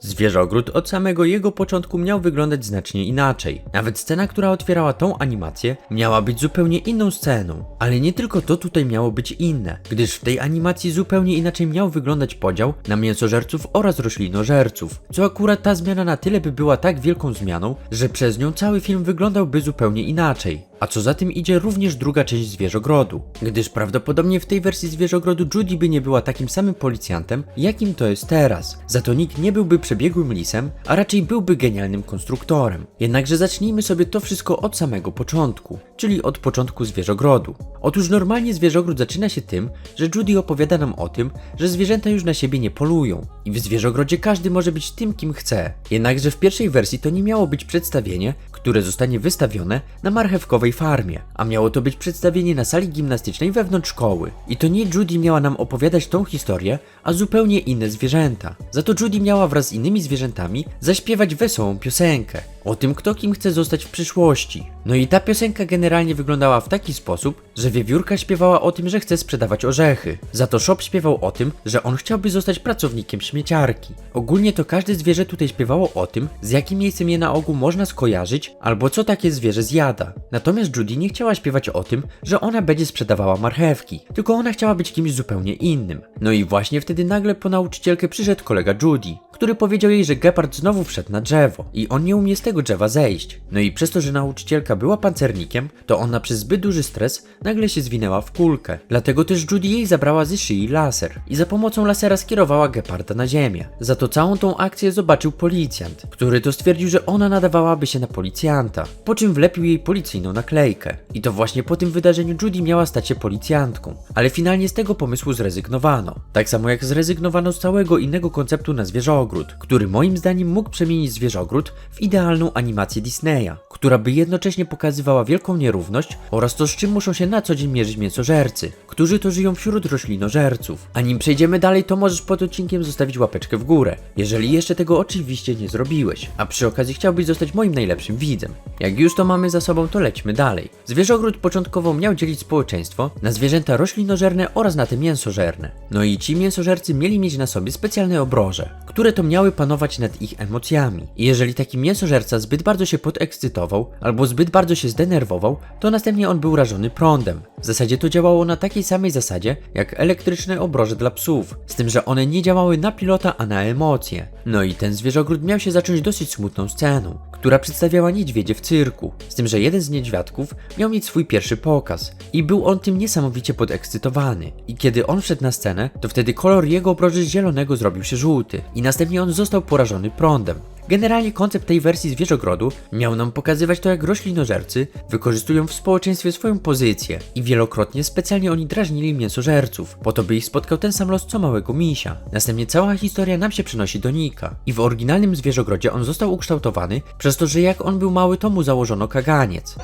Zwierzogród od samego jego początku miał wyglądać znacznie inaczej. Nawet scena, która otwierała tą animację, miała być zupełnie inną sceną. Ale nie tylko to tutaj miało być inne, gdyż w tej animacji zupełnie inaczej miał wyglądać podział na mięsożerców oraz roślinożerców. Co akurat ta zmiana na tyle by była tak wielką zmianą, że przez nią cały film wyglądałby zupełnie inaczej. A co za tym idzie również druga część Zwierzogrodu, gdyż prawdopodobnie w tej wersji Zwierzogrodu Judy by nie była takim samym policjantem, jakim to jest teraz. Za to Nick nie byłby przebiegłym lisem, a raczej byłby genialnym konstruktorem. Jednakże zacznijmy sobie to wszystko od samego początku, czyli od początku Zwierzogrodu. Otóż normalnie Zwierzogród zaczyna się tym, że Judy opowiada nam o tym, że zwierzęta już na siebie nie polują i w Zwierzogrodzie każdy może być tym, kim chce. Jednakże w pierwszej wersji to nie miało być przedstawienie, które zostanie wystawione na marchewkowej farmie, a miało to być przedstawienie na sali gimnastycznej wewnątrz szkoły. I to nie Judy miała nam opowiadać tą historię, a zupełnie inne zwierzęta. Za to Judy miała wraz z innymi zwierzętami zaśpiewać wesołą piosenkę o tym, kto kim chce zostać w przyszłości. No i ta piosenka generalnie wyglądała w taki sposób, że wiewiórka śpiewała o tym, że chce sprzedawać orzechy. Za to Shop śpiewał o tym, że on chciałby zostać pracownikiem śmieciarki. Ogólnie to każde zwierzę tutaj śpiewało o tym, z jakim miejscem je na ogół można skojarzyć, albo co takie zwierzę zjada. Natomiast Judy nie chciała śpiewać o tym, że ona będzie sprzedawała marchewki, tylko ona chciała być kimś zupełnie innym. No i właśnie wtedy nagle po nauczycielkę przyszedł kolega Judy, który powiedział jej, że gepard znowu wszedł na drzewo i on nie umie z tego drzewa zejść. No i przez to, że nauczycielka była pancernikiem, to ona przez zbyt duży stres nagle się zwinęła w kulkę. Dlatego też Judy jej zabrała ze szyi laser i za pomocą lasera skierowała geparda na ziemię. Za to całą tą akcję zobaczył policjant, który to stwierdził, że ona nadawałaby się na policjanta, po czym wlepił jej policyjną naklejkę. I to właśnie po tym wydarzeniu Judy miała stać się policjantką, ale finalnie z tego pomysłu zrezygnowano. Tak samo jak zrezygnowano z całego innego konceptu na zwierzogród, który moim zdaniem mógł przemienić zwierzogród w idealną animację Disneya, która by jednocześnie pokazywała wielką nierówność oraz to, z czym muszą się na co dzień mierzyć mięsożercy, którzy to żyją wśród roślinożerców. A nim przejdziemy dalej, to możesz pod odcinkiem zostawić łapeczkę w górę, jeżeli jeszcze tego oczywiście nie zrobiłeś, a przy okazji chciałbyś zostać moim najlepszym widzem. Jak już to mamy za sobą, to lećmy dalej. Zwierzogród początkowo miał dzielić społeczeństwo na zwierzęta roślinożerne oraz na te mięsożerne. No i ci mięsożercy mieli mieć na sobie specjalne obroże, które to miały panować nad ich emocjami. I jeżeli taki mięsożerca zbyt bardzo się podekscytował albo zbyt bardzo się zdenerwował, to następnie on był rażony prądem. W zasadzie to działało na takiej samej zasadzie jak elektryczne obroże dla psów, z tym, że one nie działały na pilota, a na emocje. No i ten zwierzogród miał się zacząć dosyć smutną sceną, która przedstawiała niedźwiedzie w cyrku, z tym, że jeden z niedźwiadków miał mieć swój pierwszy pokaz i był on tym niesamowicie podekscytowany. I kiedy on wszedł na scenę, to wtedy kolor jego obroży zielonego zrobił się żółty i następnie on został porażony prądem. Generalnie koncept tej wersji zwierzogrodu miał nam pokazywać to, jak roślinożercy wykorzystują w społeczeństwie swoją pozycję i wielokrotnie specjalnie oni drażnili mięsożerców, po to by ich spotkał ten sam los co małego misia. Następnie cała historia nam się przenosi do Nika i w oryginalnym zwierzogrodzie on został ukształtowany przez to, że jak on był mały, to mu założono kaganiec.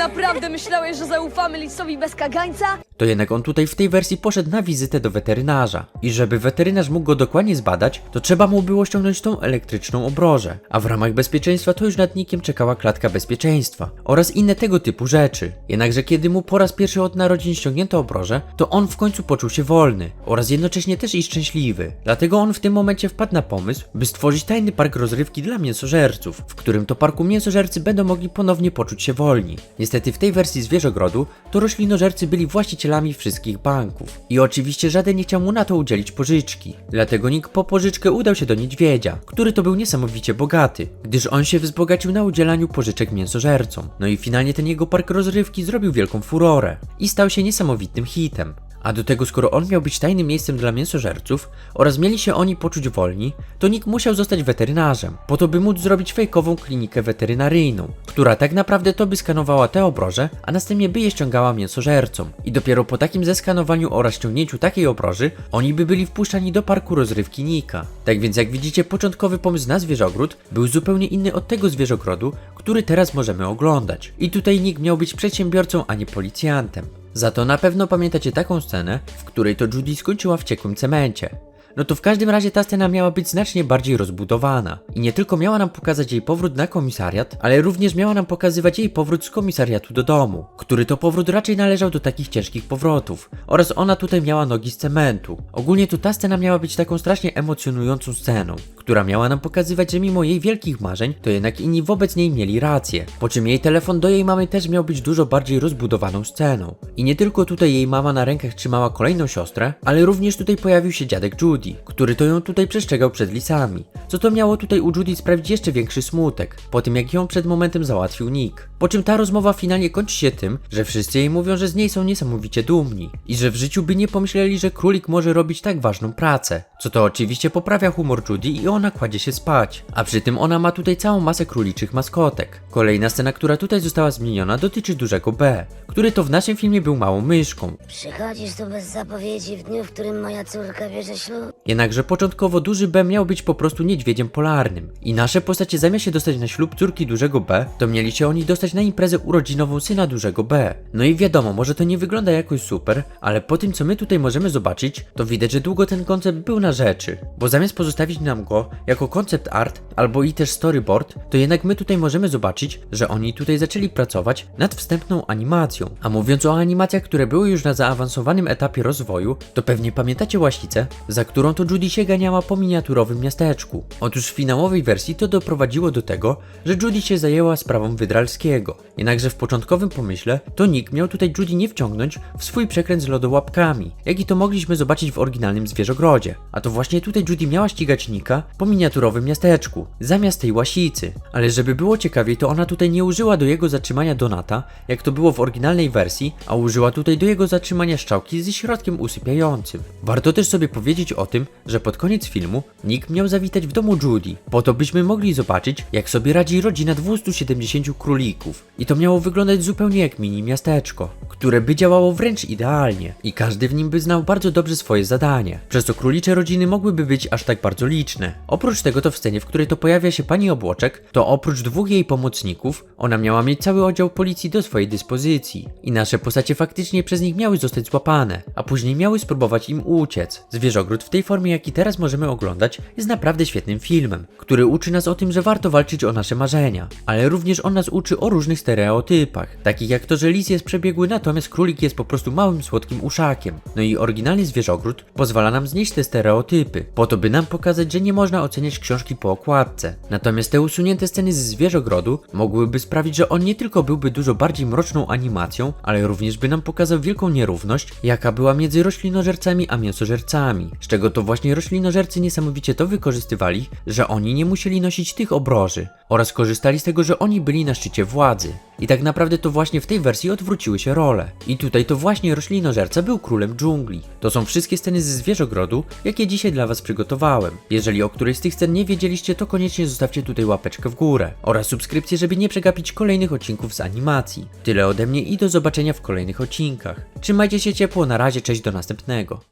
Naprawdę myślałeś, że zaufamy lisowi bez kagańca? To jednak on tutaj w tej wersji poszedł na wizytę do weterynarza. I żeby weterynarz mógł go dokładnie zbadać, to trzeba mu było ściągnąć tą elektryczną obrożę. A w ramach bezpieczeństwa to już nad Nikiem czekała klatka bezpieczeństwa oraz inne tego typu rzeczy. Jednakże kiedy mu po raz pierwszy od narodzin ściągnięto obrożę, to on w końcu poczuł się wolny oraz jednocześnie też i szczęśliwy. Dlatego on w tym momencie wpadł na pomysł, by stworzyć tajny park rozrywki dla mięsożerców, w którym to parku mięsożercy będą mogli ponownie poczuć się wolni. Niestety w tej wersji zwierzogrodu to roślinożercy byli właścicielami wszystkich banków. I oczywiście żaden nie chciał mu na to udzielić pożyczki. Dlatego Nick po pożyczkę udał się do niedźwiedzia, który to był niesamowicie bogaty, gdyż on się wzbogacił na udzielaniu pożyczek mięsożercom. No i finalnie ten jego park rozrywki zrobił wielką furorę i stał się niesamowitym hitem. A do tego, skoro on miał być tajnym miejscem dla mięsożerców oraz mieli się oni poczuć wolni, to Nick musiał zostać weterynarzem, po to by móc zrobić fejkową klinikę weterynaryjną, która tak naprawdę to by skanowała te obroże, a następnie by je ściągała mięsożercom. I dopiero po takim zeskanowaniu oraz ściągnięciu takiej obroży, oni by byli wpuszczani do parku rozrywki Nika. Tak więc jak widzicie, początkowy pomysł na zwierzogród był zupełnie inny od tego zwierzogrodu, który teraz możemy oglądać. I tutaj Nick miał być przedsiębiorcą, a nie policjantem. Za to na pewno pamiętacie taką scenę, w której to Judy skończyła w ciekłym cemencie. No to w każdym razie ta scena miała być znacznie bardziej rozbudowana. I nie tylko miała nam pokazać jej powrót na komisariat, ale również miała nam pokazywać jej powrót z komisariatu do domu, który to powrót raczej należał do takich ciężkich powrotów. Oraz ona tutaj miała nogi z cementu. Ogólnie to ta scena miała być taką strasznie emocjonującą sceną, która miała nam pokazywać, że mimo jej wielkich marzeń, to jednak inni wobec niej mieli rację. Po czym jej telefon do jej mamy też miał być dużo bardziej rozbudowaną sceną. I nie tylko tutaj jej mama na rękach trzymała kolejną siostrę, ale również tutaj pojawił się dziadek Judy, który to ją tutaj przestrzegał przed lisami. Co to miało tutaj u Judy sprawić jeszcze większy smutek, po tym jak ją przed momentem załatwił Nick. Po czym ta rozmowa finalnie kończy się tym, że wszyscy jej mówią, że z niej są niesamowicie dumni i że w życiu by nie pomyśleli, że królik może robić tak ważną pracę. Co to oczywiście poprawia humor Judy i ona kładzie się spać. A przy tym ona ma tutaj całą masę króliczych maskotek. Kolejna scena, która tutaj została zmieniona dotyczy dużego B, który to w naszym filmie był małą myszką. Przychodzisz tu bez zapowiedzi w dniu, w którym moja córka bierze ślub? Jednakże początkowo duży B miał być po prostu niedźwiedziem polarnym. I nasze postacie zamiast się dostać na ślub córki dużego B, to mieli się oni dostać na imprezę urodzinową syna dużego B. No i wiadomo, może to nie wygląda jakoś super, ale po tym co my tutaj możemy zobaczyć, to widać, że długo ten koncept był na rzeczy. Bo zamiast pozostawić nam go jako koncept art albo i też storyboard, to jednak my tutaj możemy zobaczyć, że oni tutaj zaczęli pracować nad wstępną animacją. A mówiąc o animacjach, które były już na zaawansowanym etapie rozwoju, to pewnie pamiętacie Łasicę, za którą to Judy się ganiała po miniaturowym miasteczku. Otóż w finałowej wersji to doprowadziło do tego, że Judy się zajęła sprawą Wydralskiego. Jednakże w początkowym pomyśle to Nick miał tutaj Judy nie wciągnąć w swój przekręt z lodołapkami, jak i to mogliśmy zobaczyć w oryginalnym zwierzogrodzie. A to właśnie tutaj Judy miała ścigać Nika po miniaturowym miasteczku, zamiast tej łasicy. Ale żeby było ciekawiej, to ona tutaj nie użyła do jego zatrzymania Donata, jak to było w oryginalnej wersji, a użyła tutaj do jego zatrzymania szczałki ze środkiem usypiającym. Warto też sobie powiedzieć o tym, że pod koniec filmu Nick miał zawitać w domu Judy, po to byśmy mogli zobaczyć, jak sobie radzi rodzina 270 królików. I to miało wyglądać zupełnie jak mini miasteczko, które by działało wręcz idealnie i każdy w nim by znał bardzo dobrze swoje zadanie, przez co królicze rodziny mogłyby być aż tak bardzo liczne. Oprócz tego to w scenie, w której to pojawia się pani Obłoczek, to oprócz dwóch jej pomocników, ona miała mieć cały oddział policji do swojej dyspozycji i nasze postacie faktycznie przez nich miały zostać złapane, a później miały spróbować im uciec. Zwierzogród w tej formie, jaki teraz możemy oglądać, jest naprawdę świetnym filmem, który uczy nas o tym, że warto walczyć o nasze marzenia, ale również on nas uczy o różnych stereotypach, takich jak to, że lis jest przebiegły, natomiast królik jest po prostu małym, słodkim uszakiem. No i oryginalny zwierzogród pozwala nam znieść te stereotypy, po to by nam pokazać, że nie można oceniać książki po okładce. Natomiast te usunięte sceny z zwierzogrodu mogłyby sprawić, że on nie tylko byłby dużo bardziej mroczną animacją, ale również by nam pokazał wielką nierówność, jaka była między roślinożercami a mięsożercami. Z czego to właśnie roślinożercy niesamowicie to wykorzystywali, że oni nie musieli nosić tych obroży oraz korzystali z tego, że oni byli na szczycie władzy. I tak naprawdę to właśnie w tej wersji odwróciły się role. I tutaj to właśnie roślinożerca był królem dżungli. To są wszystkie sceny ze zwierzogrodu, jakie dzisiaj dla was przygotowałem. Jeżeli o którejś z tych scen nie wiedzieliście, to koniecznie zostawcie tutaj łapeczkę w górę oraz subskrypcję, żeby nie przegapić kolejnych odcinków z animacji. Tyle ode mnie i do zobaczenia w kolejnych odcinkach. Trzymajcie się ciepło, na razie, cześć, do następnego.